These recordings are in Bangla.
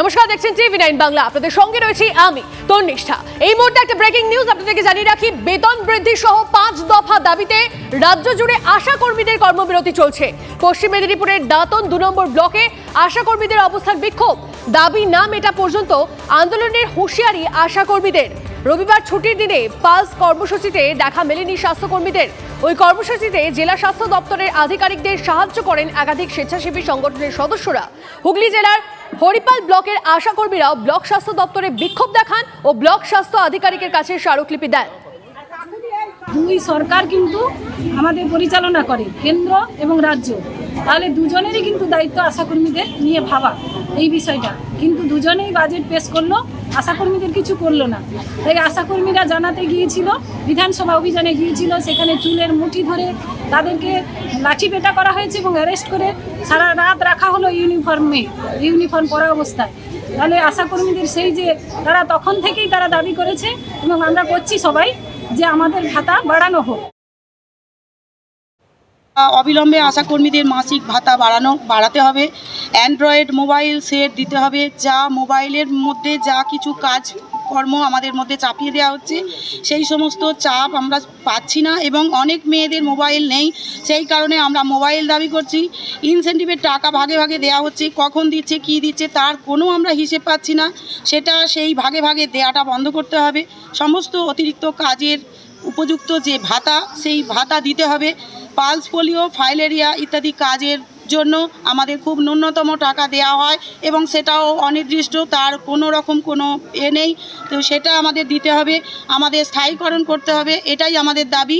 নমস্কার, দেখছেন টিভি নাইন বাংলা। আপনাদের সঙ্গে রয়েছি আমি, তন্নিষ্ঠা। এই মুহূর্তে একটা ব্রেকিং নিউজ আপনাদেরকে জানিয়ে রাখি, বেতন বৃদ্ধি সহ পাঁচ দফা দাবিতে রাজ্য জুড়ে আশা কর্মীদের কর্মবিরতি চলছে। পশ্চিম মেদিনীপুরের দাঁতন দু নম্বর ব্লকে আশা কর্মীদের অবস্থান বিক্ষোভ। দাবি না মেটা পর্যন্ত আন্দোলনের হুঁশিয়ারি আশা কর্মীদের রবিবার ছুটির দিনে পালস কর্মসূচিতে দেখা মেলেনি স্বাস্থ্যকর্মীদের। ওই কর্মসূচিতে জেলা স্বাস্থ্য দপ্তরের আধিকারিকদের সাহায্য করেন একাধিক স্বেচ্ছাসেবী সংগঠনের সদস্যরা। হুগলি জেলার হরিপাল ব্লকের আশাকর্মীরাও ব্লক স্বাস্থ্য দপ্তরে বিক্ষোভ দেখান ও ব্লক স্বাস্থ্য আধিকারিকের কাছে স্মারকলিপি দেন। দুই সরকার কিন্তু আমাদের পরিচালনা করে, কেন্দ্র এবং রাজ্য। তাহলে দুজনেরই কিন্তু দায়িত্ব আশাকর্মীদের নিয়ে ভাবা। এই বিষয়টা। কিন্তু দুজনেই বাজেট পেশ করল, আশাকর্মীদের কিছু করল না। তাই আশাকর্মীরা জানাতে গিয়েছিল, বিধানসভা অভিযানে গিয়েছিল, সেখানে চুলের মুঠি ধরে তাদেরকে লাঠি পেটা করা হয়েছে এবং অ্যারেস্ট করে সারা রাত রাখা হলো ইউনিফর্মে ইউনিফর্ম পরা অবস্থায়। তাহলে আশাকর্মীদের সেই যে তারা তখন থেকেই তারা দাবি করেছে এবং আমরা করছি সবাই যে আমাদের ভাতা বাড়ানো হোক। অবিলম্বে আশাকর্মীদের মাসিক ভাতা বাড়ানো, বাড়াতে হবে। অ্যান্ড্রয়েড মোবাইল সেট দিতে হবে, যা মোবাইলের মধ্যে যা কিছু কাজ, কর্ম আমাদের মধ্যে চাপিয়ে দেওয়া হচ্ছে। সেই সমস্ত চাপ আমরা পাচ্ছি না এবং অনেক মেয়েদের মোবাইল নেই। সেই কারণে আমরা মোবাইল দাবি করছি। ইনসেন্টিভের টাকা ভাগে ভাগে দেওয়া হচ্ছে, কখন দিচ্ছে, কি দিচ্ছে, তার কোনো আমরা হিসেব পাচ্ছি না। সেটা সেই ভাগে ভাগে দেওয়াটা বন্ধ করতে হবে। সমস্ত অতিরিক্ত কাজের উপযুক্ত যে ভাতা, সেই ভাতা দিতে হবে। পালস পোলিও, ফাইলেরিয়া ইত্যাদি কাজের জন্য আমাদের খুব ন্যূনতম টাকা দেওয়া হয় এবং সেটাও অনির্দিষ্ট, তার কোনো রকম কোনো এ নেই। তো সেটা আমাদের দিতে হবে, আমাদের স্থায়ীকরণ করতে হবে, এটাই আমাদের দাবি।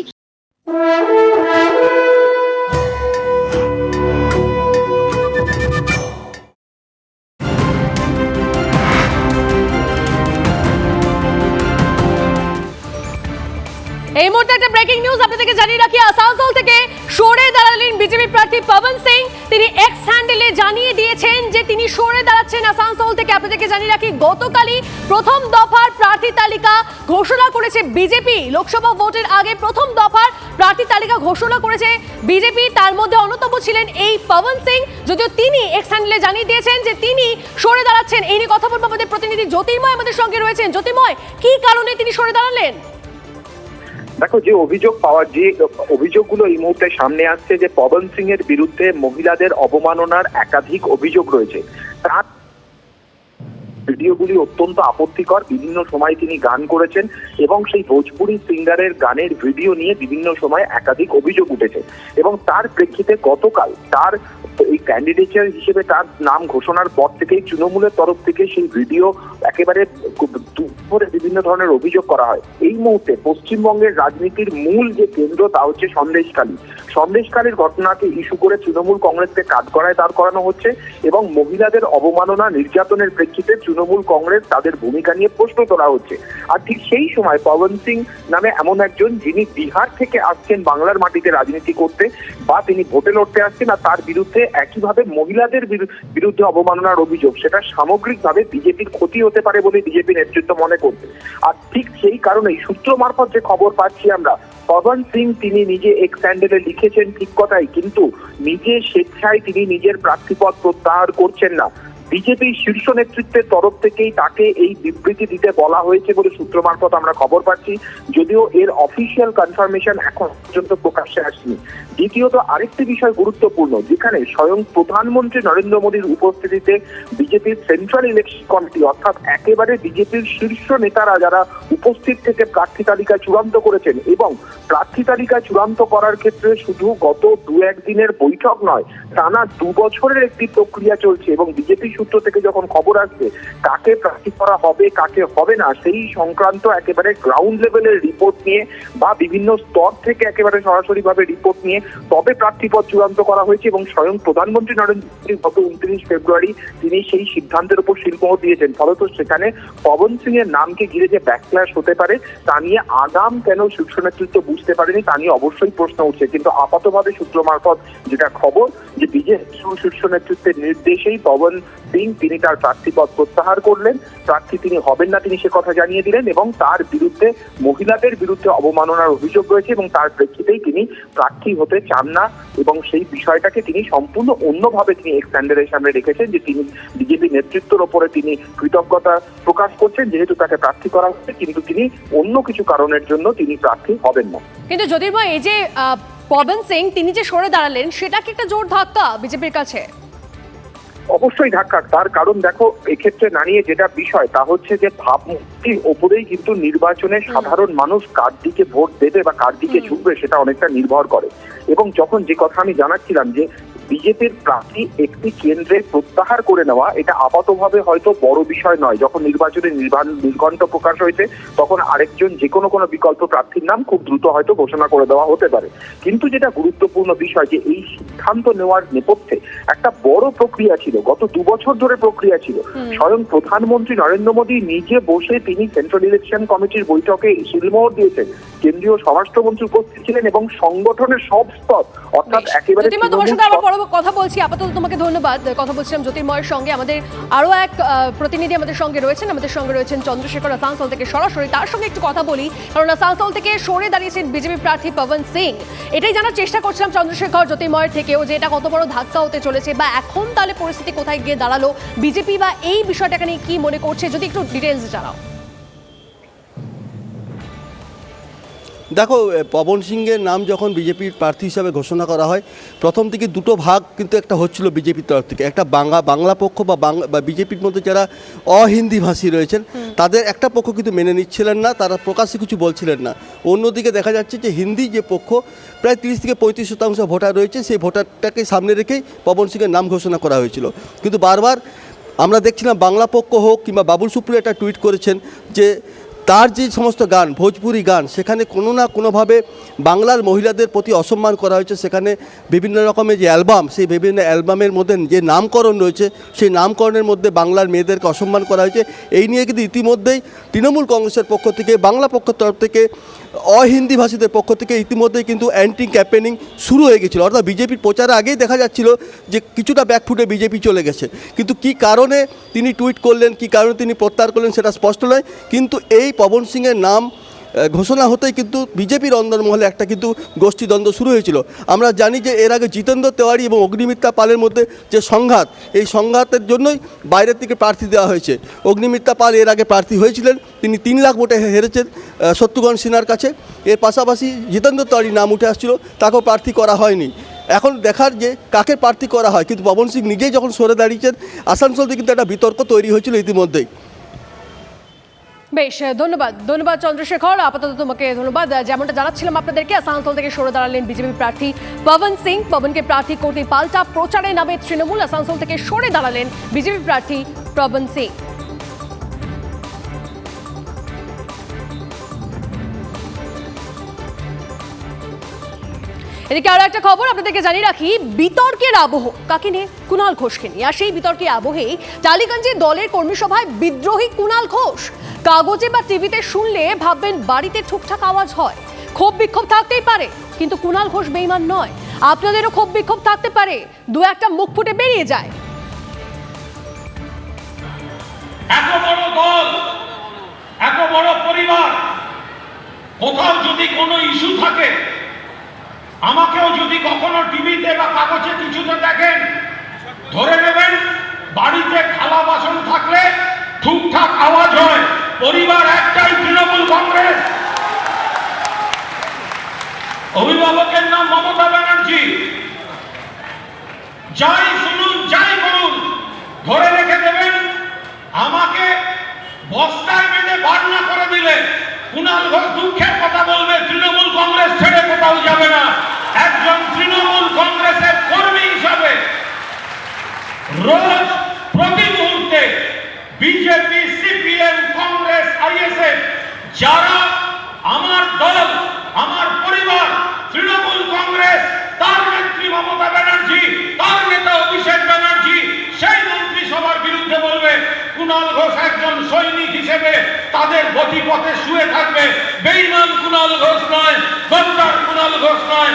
এই মুহূর্তে একটা ব্রেকিং নিউজ আপনাদেরকে জানিয়ে রাখি। আসানসোল থেকে সরে দাঁড়ালেন বিজেপি প্রার্থী পবন সিং। তিনি এক্স হ্যান্ডেলে জানিয়ে দিয়েছেন যে তিনি সরে দাঁড়াচ্ছেন আসানসোল থেকে। আপনাদেরকে জানিয়ে রাখি, গতকালই প্রথম দফার প্রার্থী তালিকা ঘোষণা করেছে বিজেপি। লোকসভা ভোটের আগে প্রথম দফার প্রার্থী তালিকা ঘোষণা করেছে বিজেপি। তার মধ্যে অন্যতম ছিলেন এই পবন সিং। যদিও তিনি এক্স হ্যান্ডেলে জানিয়ে দিয়েছেন যে তিনি সরে দাঁড়াচ্ছেন। এই নিয়ে কথা বলব আমাদের প্রতিনিধি জ্যোতির্ময় আমাদের সঙ্গে রয়েছেন। জ্যোতির্ময়, কি কারণে তিনি সরে দাঁড়ালেন? দেখো, যে অভিযোগ পাওয়া, যে অভিযোগগুলো এই মুহূর্তে সামনে আসছে যে পবন সিং এর বিরুদ্ধে মহিলাদের অবমাননার একাধিক অভিযোগ রয়েছে, তার ভিডিওগুলি অত্যন্ত আপত্তিকর। বিভিন্ন সময় তিনি গান করেছেন এবং সেই ভোজপুরি সিঙ্গারের গানের ভিডিও নিয়ে বিভিন্ন সময় একাধিক অভিযোগ উঠেছে। এবং তার প্রেক্ষিতে গতকাল তার এই ক্যান্ডিডেচার হিসেবে তার নাম ঘোষণার পর থেকেই তৃণমূলের তরফ থেকে সেই ভিডিও একেবারে দুপুরে বিভিন্ন ধরনের অভিযোগ করা হয়। এই মুহূর্তে পশ্চিমবঙ্গের রাজনীতির মূল যে কেন্দ্র তা হচ্ছে সন্দেশকালী সন্দেশকালীর ঘটনাকে ইস্যু করে তৃণমূল কংগ্রেসকে কাজ করায় দাঁড় করানো হচ্ছে এবং মহিলাদের অবমাননা নির্যাতনের প্রেক্ষিতে তৃণমূল কংগ্রেস তাদের ভূমিকা নিয়ে প্রশ্ন তোলা হচ্ছে। আর ঠিক সেই সময় পবন সিং নামে এমন একজন যিনি বিহার থেকে আসছেন বাংলার মাটিতে রাজনীতি করতে বা তিনি ভোটে লড়তে আসছেন আর তার বিরুদ্ধে একইভাবে মহিলাদের বিরুদ্ধে অবমাননার অভিযোগ, সেটা সামগ্রিকভাবে বিজেপির ক্ষতি হতে পারে বলে বিজেপি নেতৃত্ব মনে করছে। আর ঠিক সেই কারণেই সূত্র মারফত যে খবর পাচ্ছি আমরা, পবন সিং তিনি নিজে এক স্যান্ডেলে লিখেছেন ঠিক কথাই, কিন্তু নিজে স্বেচ্ছায় তিনি নিজের প্রার্থীপদ প্রত্যাহার করছেন না। বিজেপির শীর্ষ নেতৃত্বের তরফ থেকেই তাকে এই বিবৃতি দিতে বলা হয়েছে বলে সূত্র মারফত আমরা খবর পাচ্ছি। যদিও এর অফিসিয়াল কনফার্মেশন এখন পর্যন্ত প্রকাশ্যে আসেনি। দ্বিতীয়ত আরেকটি বিষয় গুরুত্বপূর্ণ, যেখানে স্বয়ং প্রধানমন্ত্রী নরেন্দ্র মোদীর উপস্থিতিতে বিজেপির সেন্ট্রাল ইলেকশন কমিটি অর্থাৎ একেবারে বিজেপির শীর্ষ নেতারা যারা উপস্থিত থেকে প্রার্থী তালিকা চূড়ান্ত করেছেন এবং প্রার্থী তালিকা চূড়ান্ত করার ক্ষেত্রে শুধু গত দু একদিনের বৈঠক নয়, টানা দু বছরের একটি প্রক্রিয়া চলছে এবং বিজেপি সূত্র থেকে যখন খবর আসছে কাকে প্রার্থী করা হবে, কাকে হবে না, সেই সংক্রান্ত একেবারে গ্রাউন্ড লেভেলের রিপোর্ট নিয়ে বা বিভিন্ন স্তর থেকে একেবারে সরাসরি ভাবে রিপোর্ট নিয়ে তবে প্রার্থীপদ চূড়ান্ত করা হয়েছে এবং স্বয়ং প্রধানমন্ত্রী নরেন্দ্র মোদী গত উনত্রিশ ফেব্রুয়ারি তিনি সেই সিদ্ধান্তের উপর শিল্পমত দিয়েছেন। ফলত সেখানে পবন সিং এর নামকে ঘিরে যে ব্যাকল্যাশ হতে পারে, তা নিয়ে আগাম কেন শীর্ষ নেতৃত্ব বুঝতে পারেনি, তা নিয়ে অবশ্যই প্রশ্ন উঠছে। কিন্তু আপাতভাবে সূত্র মারফত যেটা খবর, যে বিজেপি শীর্ষ নেতৃত্বের নির্দেশেই পবন সিং তিনি তার প্রার্থীপদ প্রত্যাহার করলেন। প্রার্থী তিনি হবেন না, তিনি সে কথা জানিয়ে দিলেন এবং তার বিরুদ্ধে মহিলাদের বিরুদ্ধে অবমাননার অভিযোগ রয়েছে এবং তার প্রেক্ষিতেই তিনি প্রার্থী হতে চান না এবং সেই বিষয়টাকে তিনি সম্পূর্ণ অন্যভাবে তিনি এক্সপ্যান্ডারের সামনে রেখেছেন যে তিনি বিজেপি নেতৃত্বের ওপরে তিনি কৃতজ্ঞতা প্রকাশ করছেন। যেহেতু তাকে প্রার্থী করা হচ্ছে কিন্তু তিনি অন্য কিছু কারণের জন্য তিনি প্রার্থী হবেন না। কিন্তু জ্যোতির্ময়, এই যে পবন সিং, তিনি যে সরে দাঁড়ালেন, সেটা কি একটা জোর ধাক্কা বিজেপির কাছে? অবশ্যই ধাক্কা তার কারণ দেখো এক্ষেত্রে দাঁড়িয়ে যেটা বিষয় তা হচ্ছে যে ভাবমূর্তির ওপরেই কিন্তু নির্বাচনে সাধারণ মানুষ কার দিকে ভোট দেবে বা কার দিকে ঝুঁকবে সেটা অনেকটা নির্ভর করে। এবং যখন যে কথা আমি জানাচ্ছিলাম যে বিজেপির প্রার্থী একটি কেন্দ্রে প্রত্যাহার করে নেওয়া এটা আপাতভাবে হয়তো বড় বিষয় নয়। যখন নির্বাচনে নির্বাণ- নির্ঘণ্ট প্রকাশ হয়েছে তখন আরেকজন যে কোনো কোনো বিকল্প প্রার্থীর নাম খুব দ্রুত হয়তো ঘোষণা করে দেওয়া হতে পারে। কিন্তু যেটা গুরুত্বপূর্ণ বিষয় যে এই সিদ্ধান্ত নেওয়ার নেপথ্যে একটা বড় প্রক্রিয়া ছিল গত দু বছর ধরে প্রক্রিয়া ছিল। স্বয়ং প্রধানমন্ত্রী নরেন্দ্র মোদী নিজে বসে তিনি সেন্ট্রাল ইলেকশন কমিটির বৈঠকে শিলমোহর দিয়েছেন। কেন্দ্রীয় স্বরাষ্ট্রমন্ত্রী উপস্থিত ছিলেন এবং সংগঠনের সব স্তর অর্থাৎ একেবারে পরে কথা বলছি, আপাতত তোমাকে ধন্যবাদ। কথা বলছিলাম জ্যোতির্ময়ের সঙ্গে। আমাদের আরও এক প্রতিনিধি আমাদের সঙ্গে রয়েছেন। আমাদের সঙ্গে রয়েছেন চন্দ্রশেখর আসানসোল থেকে সরাসরি। তার সঙ্গে একটু কথা বলি, কারণ আসানসোল থেকে সরে দাঁড়িয়েছেন বিজেপি প্রার্থী পবন সিং। এটাই জানার চেষ্টা করছিলাম চন্দ্রশেখর জ্যোতির্ময়ের থেকেও যে এটা কত বড় ধাক্কা হতে চলেছে বা এখন তাহলে পরিস্থিতি কোথায় গিয়ে দাঁড়াল, বিজেপি বা এই বিষয়টাকে নিয়ে কী মনে করছে, যদি একটু ডিটেলস জানাও। দেখো পবন সিংয়ের নাম যখন বিজেপির প্রার্থী হিসাবে ঘোষণা করা হয় প্রথম থেকে দুটো ভাগ কিন্তু একটা হচ্ছিল বিজেপির তরফ থেকে। একটা বাংলা বাংলা পক্ষ বা বাংলা বা বিজেপির মধ্যে যারা অহিন্দি ভাষী রয়েছেন তাদের একটা পক্ষ কিন্তু মেনে নিচ্ছিলেন না তারা প্রকাশ্যে কিছু বলছিলেন না। অন্যদিকে দেখা যাচ্ছে যে হিন্দি যে পক্ষ প্রায় তিরিশ থেকে পঁয়ত্রিশ শতাংশ ভোটার রয়েছে সেই ভোটারটাকে সামনে রেখেই পবন সিংয়ের নাম ঘোষণা করা হয়েছিল। কিন্তু বারবার আমরা দেখছিলাম বাংলা পক্ষ হোক কিংবা বাবুল সুপ্রিয় একটা টুইট করেছেন যে তার যে সমস্ত গান, ভোজপুরি গান, সেখানে কোনো না কোনোভাবে বাংলার মহিলাদের প্রতি অসম্মান করা হয়েছে। সেখানে বিভিন্ন রকমের যে অ্যালবাম, সেই বিভিন্ন অ্যালবামের মধ্যে যে নামকরণ রয়েছে, সেই নামকরণের মধ্যে বাংলার মেয়েদেরকে অসম্মান করা হয়েছে। এই নিয়ে কিন্তু ইতিমধ্যেই তৃণমূল কংগ্রেসের পক্ষ থেকে, বাংলা পক্ষের তরফ থেকে অহিন্দি ভাষীদের পক্ষ থেকে ইতিমধ্যেই কিন্তু অ্যান্টি ক্যাম্পেনিং শুরু হয়ে গেছিল। অর্থাৎ বিজেপির প্রচারে আগেই দেখা যাচ্ছিল যে কিছুটা ব্যাকফুটে বিজেপি চলে গেছে। কিন্তু কি কারণে তিনি টুইট করলেন, কি কারণে তিনি প্রত্যাহার করলেন সেটা স্পষ্ট নয়। কিন্তু এই পবন সিংয়ের নাম ঘোষণা হতেই কিন্তু বিজেপির অন্দরমহলে একটা কিন্তু গোষ্ঠীদ্বন্দ্ব শুরু হয়েছিল। আমরা জানি যে এর আগে জিতেন্দ্র তেওয়ারি এবং অগ্নিমিত্রা পালের মধ্যে যে সংঘাত, এই সংঘাতের জন্যই বাইরের থেকে প্রার্থী দেওয়া হয়েছে। অগ্নিমিত্রা পাল এর আগে প্রার্থী হয়েছিলেন, তিনি তিন লাখ ভোটে হেরেছেন শত্রুঘ্ন সিনহার কাছে। এর পাশাপাশি জিতেন্দ্র তেওয়ারি নাম উঠে আসছিল, তাকেও প্রার্থী করা হয়নি। এখন দেখার যে কাকে প্রার্থী করা হয়, কিন্তু পবন সিং নিজেই যখন সরে দাঁড়িয়েছেন আসানসোলতে কিন্তু একটা বিতর্ক তৈরি হয়েছিল ইতিমধ্যেই। বেশ, ধন্যবাদ। ধন্যবাদ চন্দ্রশেখর। আপাতত তোমাকে ধন্যবাদ। যেমনটা জানাচ্ছিলাম আপনাদেরকে, আসানসোল থেকে সরে দাঁড়ালেন বিজেপি প্রার্থী পবন সিং। পবনকে প্রার্থী করতে পাল্টা প্রচারে নামে তৃণমূল। আসানসোল থেকে সরে দাঁড়ালেন বিজেপি প্রার্থী পবন সিং। এদিকে আরও একটা খবর আপনাদেরকে জানিয়ে রাখি, বিতর্কের আবহ, কাকে নিয়ে? কুণাল ঘোষকে নিয়ে। আর সেই বিতর্কের আবহেই টালিগঞ্জে দলের কর্মী সভায় বিদ্রোহী কুণাল ঘোষ। কাগজে বা টিভিতে শুনলে ভাববেন বাড়িতে ঠুকঠাক আওয়াজ হয়। ক্ষোভ বিক্ষোভ থাকতেই পারে, কিন্তু কুণাল ঘোষ বেইমান নয়। আপনাদেরও ক্ষোভ বিক্ষোভ থাকতে পারে, দু একটা মুখ ফুটে বেরিয়ে যায়। এত বড় দল, এত বড় পরিবার, কোথাও যদি কোনো ইস্যু থাকে আমাকেও যদি কখনো টিভিতে বা কাগজে কিছুতে দেখেন, ধরে নেবেন, বাড়িতে থালা বাসন থাকলে ঠিকঠাক আওয়াজ হয়। পরিবার একটাই তৃণমূল কংগ্রেস। অভিভাবকের নাম মমতা ব্যানার্জি। যাই শুনুন, যাই করুন, ধরে রেখে দেবেন, আমাকে বস্তায় বেঁধে বার্না করে দিলে কুণাল ঘোষ দুঃখের কথা বলবে, তৃণমূল কংগ্রেস ছেড়ে কোথাও যাবে না। একজন তৃণমূল কংগ্রেসের কর্মী হিসাবে রোজ প্রতি মুহূর্তে বিজেপি, সিপিএম, কংগ্রেস, আইএসএফ, যারা আমার দল আমার পরিবার তৃণমূল কংগ্রেস তার নেত্রী মমতা ব্যানার্জি তার নেতা অভিষেক ব্যানার্জি সেই মন্ত্রিসভার বিরুদ্ধে বলবে কুণাল ঘোষ একজন সৈনিক হিসেবে তাদের গতিপথে শুয়ে থাকবে। বেইমান কুণাল ঘোষ নয় গদ্দার কুণাল ঘোষ নয়।